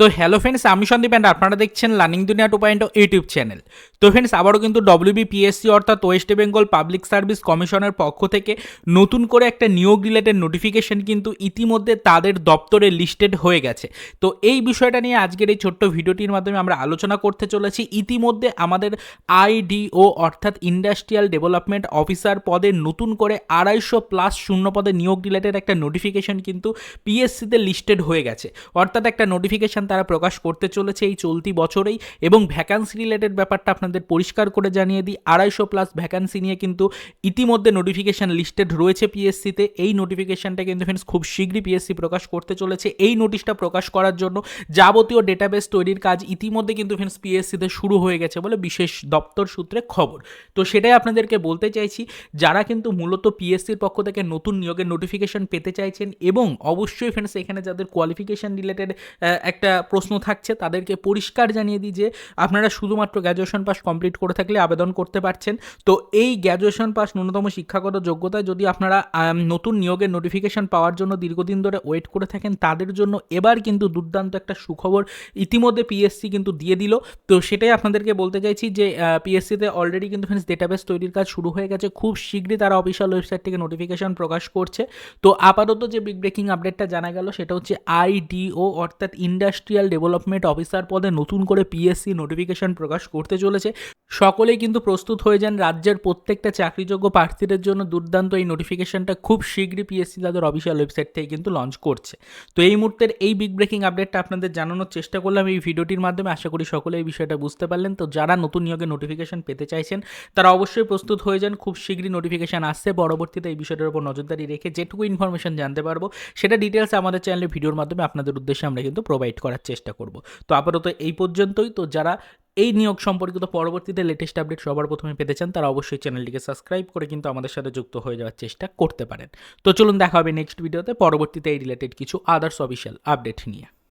তো hello friends আমি Sandeep and আপনারা দেখছেন learning Duniya two point YouTube channel তো ফ্রেন্ডস আবারও কিন্তু ডব্লিউবিপিএসসি অর্থাৎ ওয়েস্ট বেঙ্গল পাবলিক সার্ভিস কমিশনের পক্ষ থেকে নতুন করে একটা নিয়োগ রিলেটেড নোটিফিকেশন কিন্তু ইতিমধ্যে তাদের দপ্তরে লিস্টেড হয়ে গেছে। তো এই বিষয়টা নিয়ে আজকের এই ছোট্ট ভিডিওটির মাধ্যমে আমরা আলোচনা করতে চলেছি। ইতিমধ্যে আমাদের আইডিও অর্থাৎ ইন্ডাস্ট্রিয়াল ডেভেলপমেন্ট অফিসার পদে নতুন করে আড়াইশো প্লাস শূন্য পদে নিয়োগ রিলেটেড একটা নোটিফিকেশন কিন্তু পিএসসিতে লিস্টেড হয়ে গেছে। অর্থাৎ একটা নোটিফিকেশন তারা প্রকাশ করতে চলেছে এই চলতি বছরেই এবং ভ্যাকান্সি রিলেটেড ব্যাপারটা আপনাদের পরিষ্কার করে জানিয়ে দিই। আড়াইশো প্লাস ভ্যাকান্সি নিয়ে কিন্তু ইতিমধ্যে নোটিফিকেশন লিস্টেড রয়েছে পিএসসিতে এই নোটিফিকেশানটা কিন্তু ফ্রেন্ডস খুব শীঘ্রই পিএসসি প্রকাশ করতে চলেছে। এই নোটিশটা প্রকাশ করার জন্য যাবতীয় ডেটাবেস তৈরির কাজ ইতিমধ্যে কিন্তু ফ্রেন্ডস পিএসসিতে শুরু হয়ে গেছে বলে বিশেষ দপ্তর সূত্রে খবর। তো সেটাই আপনাদেরকে বলতে চাইছি, যারা কিন্তু মূলত পিএসসির পক্ষ থেকে নতুন নিয়োগের নোটিফিকেশন পেতে চাইছেন এবং অবশ্যই ফ্রেন্ডস এখানে যাদের কোয়ালিফিকেশন রিলেটেড একটা প্রশ্ন থাকছে, তাদেরকে পরিষ্কার জানিয়ে দিই যে আপনারা শুধুমাত্র গ্র্যাজুয়েশন পাস কমপ্লিট করে থাকলে আবেদন করতে পারছেন। তো এই গ্র্যাজুয়েশন পাস ন্যূনতম শিক্ষাগত যোগ্যতায় যদি আপনারা নতুন নিয়োগের নোটিফিকেশন পাওয়ার জন্য দীর্ঘদিন ধরে ওয়েট করে থাকেন, তাদের জন্য এবার কিন্তু দুর্দান্ত একটা সুখবর ইতিমধ্যে পিএসসি কিন্তু দিয়ে দিল। তো সেটাই আপনাদেরকে বলতে চাইছি যে পিএসসিতে অলরেডি কিন্তু ফ্রেন্ডস ডেটাবেস তৈরির কাজ শুরু হয়ে গেছে। খুব শীঘ্রই তারা অফিসিয়াল ওয়েবসাইট থেকে নোটিফিকেশন প্রকাশ করছে। তো আপাতত যে বিগ ব্রেকিং আপডেটটা জানা গেল, সেটা হচ্ছে আইডিও অর্থাৎ ইন্ডাস্ট্রিয়াল ডেভেলপমেন্ট অফিসার পদে নতুন করে পিএসসি নোটিফিকেশন প্রকাশ করতে চলেছে। সকলেই কিন্তু প্রস্তুত হয়ে যান রাজ্যের প্রত্যেকটা চাকরিযোগ্য প্রার্থীদের জন্য দুর্দান্ত এই নোটিফিকেশনটা খুব শীঘ্রই পিএসসি তাদের অফিসিয়াল ওয়েবসাইট থেকে কিন্তু লঞ্চ করছে। তো এই মুহূর্তের এই বিগ ব্রেকিং আপডেটটা আপনাদের জানানোর চেষ্টা করলাম এই ভিডিওটির মাধ্যমে। আশা করি সকলে এই বিষয়টা বুঝতে পারলেন। তো যারা নতুন নিয়োগের নোটিফিকেশন পেতে চাইছেন, তারা অবশ্যই প্রস্তুত হয়ে যান। খুব শীঘ্রই নোটিফিকেশন আসছে। পরবর্তীতে এই বিষয়টার উপর নজরদারি রেখে যেটুকু ইনফরমেশন জানতে পারব, সেটা ডিটেলস আমাদের চ্যানেলে ভিডিওর মাধ্যমে আপনাদের উদ্দেশ্যে আমরা কিন্তু প্রোভাইড করার চেষ্টা করব। তো আপাতত এই পর্যন্তই। তো যারা এই নিয়োগ সম্পর্কিত পরবর্তীতে লেটেস্ট আপডেট সবার প্রথমে পেতে চান, তারা অবশ্যই চ্যানেলটিকে সাবস্ক্রাইব করে কিন্তু আমাদের সাথে যুক্ত হয়ে যাওয়ার চেষ্টা করতে পারেন। তো চলুন দেখা হবে নেক্সট ভিডিওতে পরবর্তীতে এই রিলেটেড কিছু আদার্স অফিসিয়াল আপডেট নিয়ে।